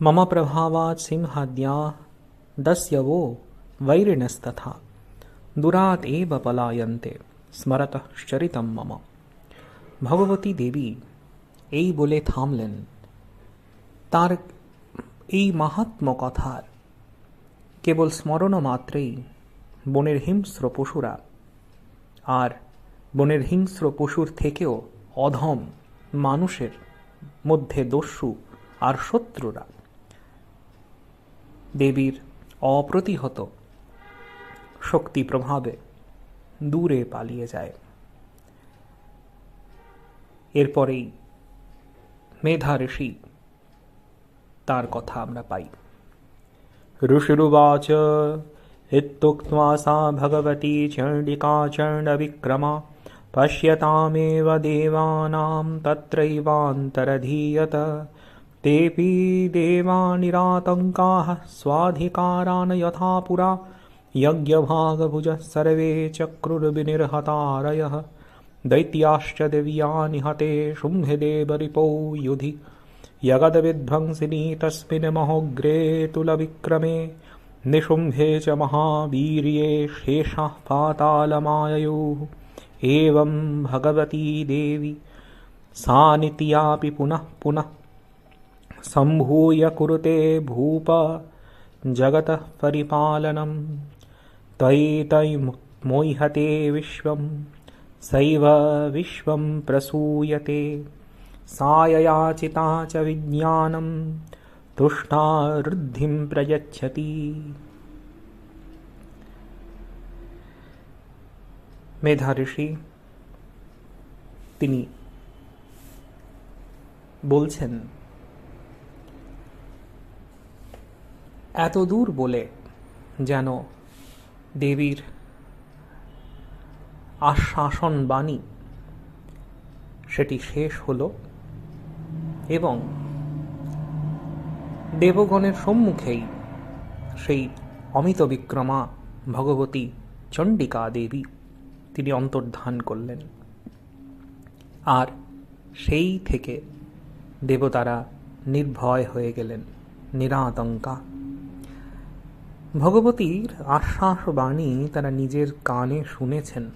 मम प्रभावात् सिंहाद्या दस्यवो वैरिणस्तथा दूरात् एव পলায়ন্তে স্মরতঃ চরিতম মম ভগবতী দেবী এই বলে থামলেন তার এই মাহাত্ম কথার কেবল স্মরণ মাত্রেই বনের হিংস্র পশুরা আর বনের হিংস্র পশুর থেকেও অধম মানুষের মধ্যে দস্যু আর শত্রুরা দেবীর অপ্রতিহত শক্তি প্রভাবে দূরে পালিয়ে যায় এরপরেই মেধা ঋষি তার কথা আমরা পাই ऋषिरुवाच इत्युक्त्वा सा भगवती चण्डिका चण्डविक्रमा पश्यतामेव देवानां तत्रैवान्तरधीयत तेऽपि देवा निरातङ्काः स्वाधिकारान् यथा पुरा यज्ञभागभुजः सर्वे चक्रुर्विनिर्हतारयः। दैत्याश्च दिव्या निहते शुम्भदेवरिपौ युधि। जगद्विध्वंसिनी तस्मिन् महोग्रे तुलविक्रमे निशुम्भे च महावीर्ये शेषाः पातालमाययोः। एवं भगवती देवी सा नित्यापि पुनः पुनः सम्भूय कुरुते भूप जगतः परिपालनं तयि तयि मोह्यते विश्वं सैव विश्वं प्रसूयते सा ययाचिता च विज्ञानं तुष्टा ऋद्धिं प्रयच्छति মেধা ঋষি তিনি বলছেন এত দূর বলে যেন দেবীর আশ্বাসন বাণী সেটি শেষ হল এবং দেবগণের সম্মুখেই সেই অমিত বিক্রমা ভগবতী চণ্ডিকা দেবী তিনি অন্তর্ধান করলেন। আর সেই থেকে দেবতারা নির্ভয় হয়ে গেলেন, নিরাতঙ্কা। ভগবতীর আশ্বাস বাণী তারা নিজের কানে শুনেছেন।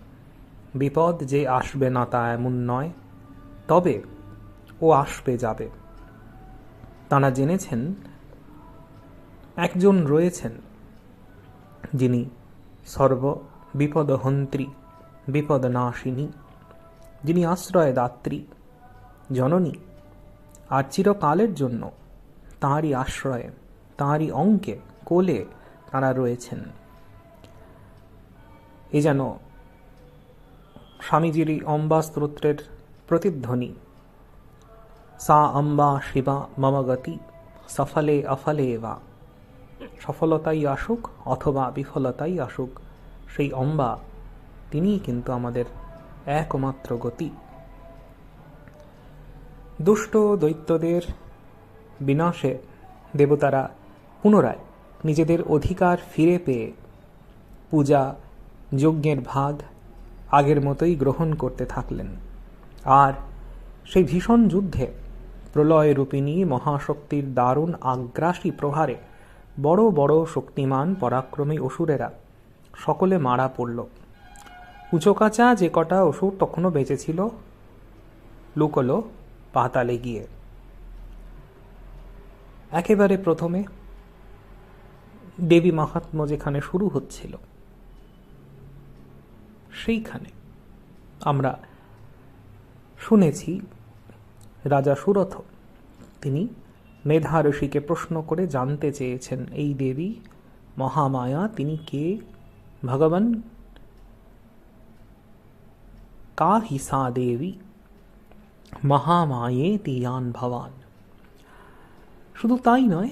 বিপদ যে আসবে না তা এমন নয়, তবে ও আসবে যাবে। তারা জেনেছেন, একজন রয়েছেন, যিনি সর্ব বিপদহন্ত্রী, বিপদনাশিনী, যিনি আশ্রয়দাত্রী, জননী, আর চিরকালের জন্য তাঁরই আশ্রয়ে, তাঁরই অঙ্কে কোলে তাঁরা রয়েছেন। এ যেন স্বামীজিরই অম্বা স্তোত্রের প্রতিধ্বনি। সা অম্বা শিবা মম গতি, সফলে অফলে বা। সফলতাই আসুক অথবা বিফলতাই আসুক, সেই অম্বা তিনিই কিন্তু আমাদের একমাত্র গতি। দুষ্ট দৈত্যদের বিনাশে দেবতারা পুনরায় নিজেদের অধিকার ফিরে পেয়ে পূজা, যজ্ঞের ভাগ আগের মতোই গ্রহণ করতে থাকলেন। আর সেই ভীষণ যুদ্ধে প্রলয় রূপিণী মহাশক্তির দারুণ আগ্রাসী প্রহারে বড় বড় শক্তিমান পরাক্রমী অসুরেরা সকলে মারা পড়ল। উঁচোকাচা যে কটা অসুর তখনও বেঁচেছিল, লুকলো পাতালে গিয়ে। একেবারে প্রথমে দেবী মাহাত্ম যেখানে শুরু হচ্ছিল, সেইখানে আমরা শুনেছি রাজা সুরথ, তিনি মেধা ঋষিকে প্রশ্ন করে জানতে চেয়েছেন, এই দেবী মহামায়া, তিনি কে? ভগবান কা সা দেবী? মহামায়ে তিয়ান ভবান। শুধু তাই নয়,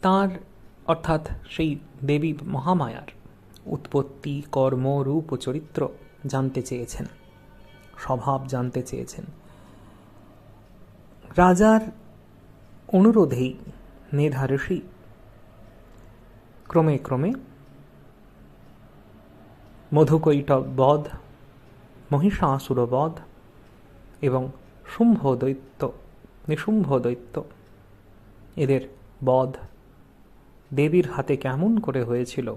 তার অর্থাৎ সেই দেবী মহামায়ার উৎপত্তি, কর্ম, রূপ ও চরিত্র জানতে চেয়েছেন, স্বভাব জানতে চেয়েছেন। রাজার অনুরোধেই মেধা ঋষি ক্রমে ক্রমে মধুকৈটব বধ মহিষাসুর বধ এবং শুম্ভ দৈত্য নিশুম্ভ দৈত্য এদের বধ দেবীর হাতে কেমন করে হয়েছিল?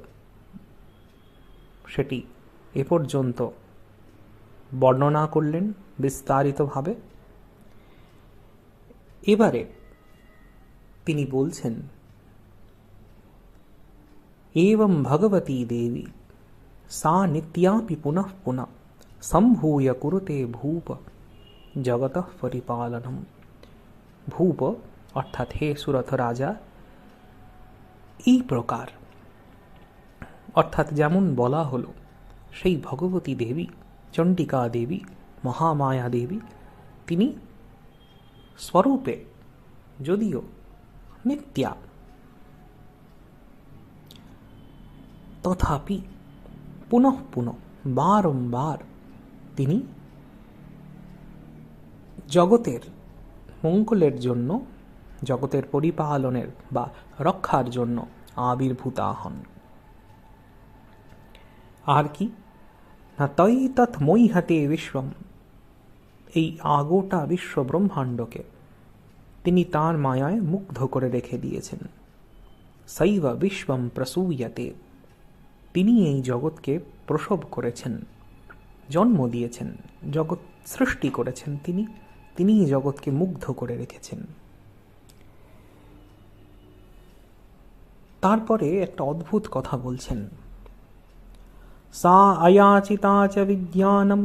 সেটি এ পর্যন্ত বর্ণনা করলেন বিস্তারিতভাবে। এবারে তিনি বলছেন এবং ভগবতী দেবী, সা নিত্যাপি পুনঃ পুনঃ সম্ভূয় কুরুতে ভূপ জগত পরিপালনম। ভূপ অর্থাৎ হে সুরথ রাজা এই প্রকার। অর্থাৎ যেমন বলা হলো, সেই ভগবতী দেবী, চণ্ডিকা দেবী, মহামায়া দেবী, তিনি স্বরূপে যদিও নিত্যা তথাপি পুনঃ পুনঃ বারংবার তিনি জগতের মঙ্গলের জন্য জগতের পরিপালনের বা রক্ষার জন্য আবির্ভূতা হন। আর কি? না তৈ তৎ মৈহাতে বিশ্বম। এই আগোটা বিশ্ব ব্রহ্মাণ্ডকে তিনি তার মায়ায় মুগ্ধ করে রেখে দিয়েছেন। শৈব বিশ্বম প্রসূয়তে। তিনি এই জগৎকে প্রসব করেছেন, জন্ম দিয়েছেন, জগৎ সৃষ্টি করেছেন তিনি তিনি জগৎকে মুগ্ধ করে রেখেছেন। তারপরে একটা অদ্ভুত কথা বলছেন। সা আয়াচিতা চ বিজ্ঞানম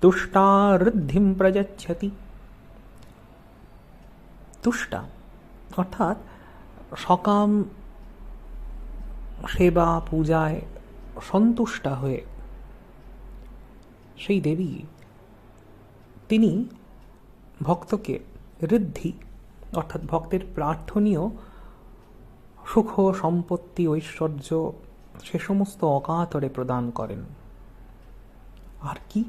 তুষ্টা ঋদ্ধিম প্রযচ্ছতি তুষ্টা, অর্থাৎ সকাম সেবা পূজায় সন্তুষ্টা হয়ে সেই দেবী, তিনি ভক্তকে ঋদ্ধি, অর্থাৎ ভক্তের প্রার্থনীয় সুখ, সম্পত্তি, ঐশ্বর্য, সে সমস্ত অকাতরে প্রদান করেন। আর কি?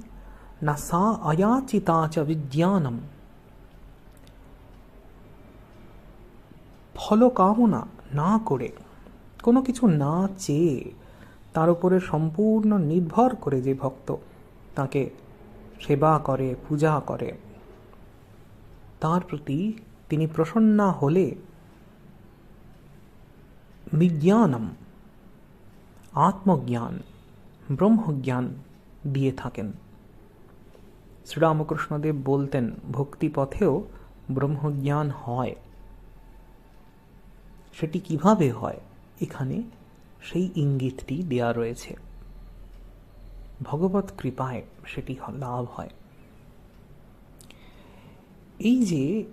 না সা অয়াচিতা চ বিজ্ঞানম। ফলকামনা না করে, কোনো কিছু না চেয়ে, তার উপরে সম্পূর্ণ নির্ভর করে যে ভক্ত, তাকে সেবা করে, পূজা করে, তার প্রতি তিনি প্রসন্না হলে বিজ্ঞানম, আত্মজ্ঞান, ব্রহ্মজ্ঞান দিয়ে থাকেন। শ্রীরামকৃষ্ণদেব বলতেন, ভক্তিপথেও ব্রহ্মজ্ঞান হয়। সেটি কীভাবে হয়? এখানে সেই ইঙ্গিতটি দেয়া রয়েছে। ভগবত কৃপায় সেটি লাভ হয়। এই যে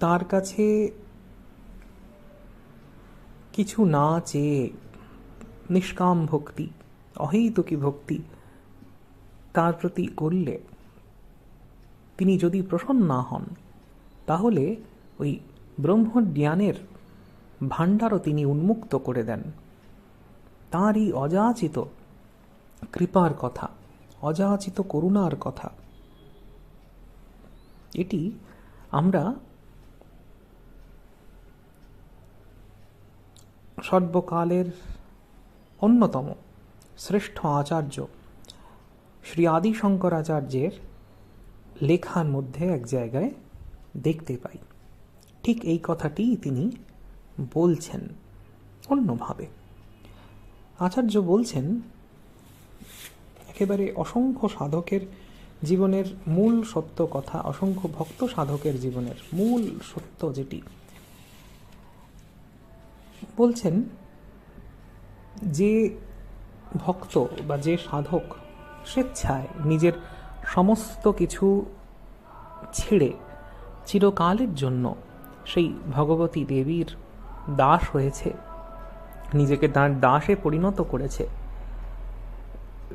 তার কাছে কিছু না চেয়ে নিষ্কাম ভক্তি, অহৈতুকী ভক্তি তার প্রতি করলে তিনি যদি প্রসন্ন না হন, তাহলে ওই ব্রহ্মজ্ঞানের ভাণ্ডারও তিনি উন্মুক্ত করে দেন। তাঁরই অযাচিত কৃপার কথা, অযাচিত করুণার কথা, এটি আমরা সর্বকালের অন্যতম শ্রেষ্ঠ আচার্য শ্রী আদি শঙ্করাচার্যের লেখার মধ্যে এক জায়গায় দেখতে পাই। ঠিক এই কথাটি তিনি বলছেন অন্যভাবে। আচার্য বলছেন, একেবারে অসংখ্য সাধকের জীবনের মূল সত্য কথা, অসংখ্য ভক্ত সাধকের জীবনের মূল সত্য যেটি বলছেন যে ভক্ত বা যে সাধক স্বেচ্ছায় নিজের সমস্ত কিছু ছেড়ে চিরকালের জন্য সেই ভগবতী দেবীর দাস হয়েছে, নিজেকে তার দাসে পরিণত করেছে,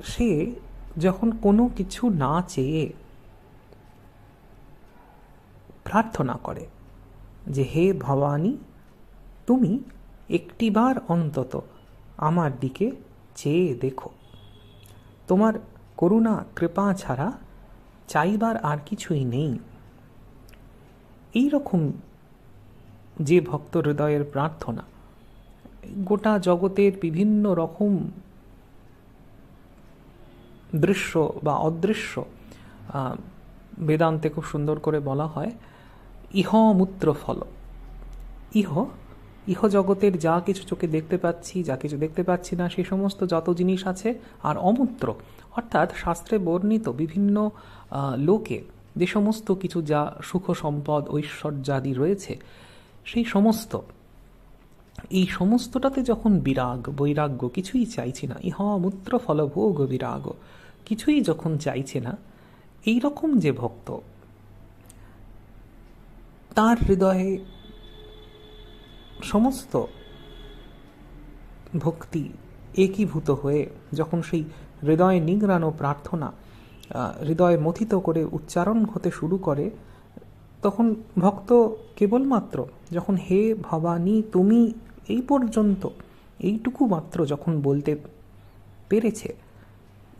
সে যখন কোনো কিছু না চেয়ে প্রার্থনা করে যে, হে ভবানী, তুমি একটিবার অন্তত আমার দিকে চেয়ে দেখো। তোমার করুণা, কৃপা ছাড়া চাইবার আর কিছুই নেই। এই রকম যে ভক্ত হৃদয়ের প্রার্থনা, গোটা জগতের বিভিন্ন রকম দৃশ্য বা অদৃশ্য বেদান্তে খুব সুন্দর করে বলা হয় ইহ মূত্র ফল ইহ ইহ জগতের যা কিছু চোখে দেখতে পাচ্ছি, যা কিছু দেখতে পাচ্ছি না সেই সমস্ত যত জিনিস আছে আর অমূত্র। অর্থাৎ শাস্ত্রে বর্ণিত বিভিন্ন লোকে যে সমস্ত কিছু যা সুখ, সম্পদ, ঐশ্বর্যাদি রয়েছে, সেই সমস্ত, এই সমস্তটাতে যখন বিরাগ, বৈরাগ্য কিছুই চাইছি না, ইহ অমূত্র ফলভোগ বিরাগ, কিছুই যখন চাইছে না এই রকম যে ভক্ত, তার হৃদয়ে সমস্ত ভক্তি একীভূত হয়ে যখন সেই হৃদয়ে নিংড়ানো প্রার্থনা হৃদয়ে মথিত করে উচ্চারণ হতে শুরু করে, তখন ভক্ত কেবলমাত্র যখন, হে ভবানী, তুমি এই পর্যন্ত এইটুকু মাত্র যখন বলতে পেরেছে,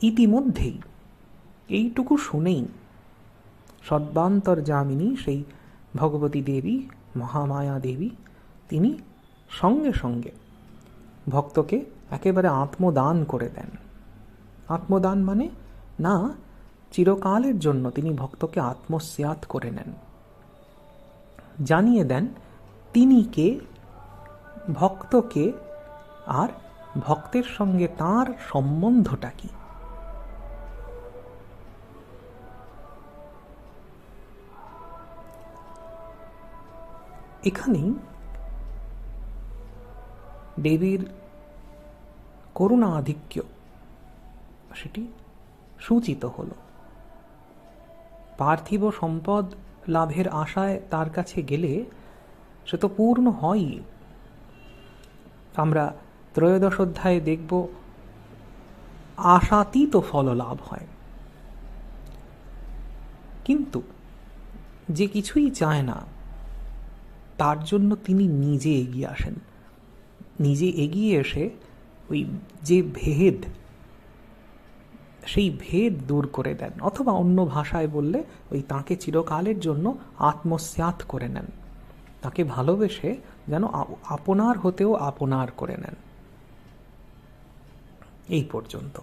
ইতিমধ্যেই এইটুকু শুনেই সর্বান্তর যামিনী সেই ভগবতী দেবী, মহামায়া দেবী তিনি সঙ্গে সঙ্গে ভক্তকে একেবারে আত্মদান করে দেন। আত্মদান মানে না, চিরকালের জন্য তিনি ভক্তকে আত্মস্যাত করে নেন। জানিয়ে দেন, তিনি কে ভক্তকে আর ভক্তের সঙ্গে তার সম্বন্ধটা কি। এখানেই দেবীর করুণা আধিক্য সেটি সূচিত হল। পার্থিব সম্পদ লাভের আশায় তার কাছে গেলে সে তো পূর্ণ হয়ই। আমরা ত্রয়োদশ অধ্যায়ে দেখব, আশাতীত ফল লাভ হয়। কিন্তু যে কিছুই চায় না, তার জন্য তিনি নিজে এগিয়ে আসেন। নিজে এগিয়ে এসে ওই যে ভেদ, সেই ভেদ দূর করে দেন, অথবা অন্য ভাষায় বললে ওই তাকে চিরকালের জন্য আত্মস্যাত করে নেন। তাকে ভালোবেসে যেন আপনার হতেও আপনার করে নেন। এই পর্যন্ত।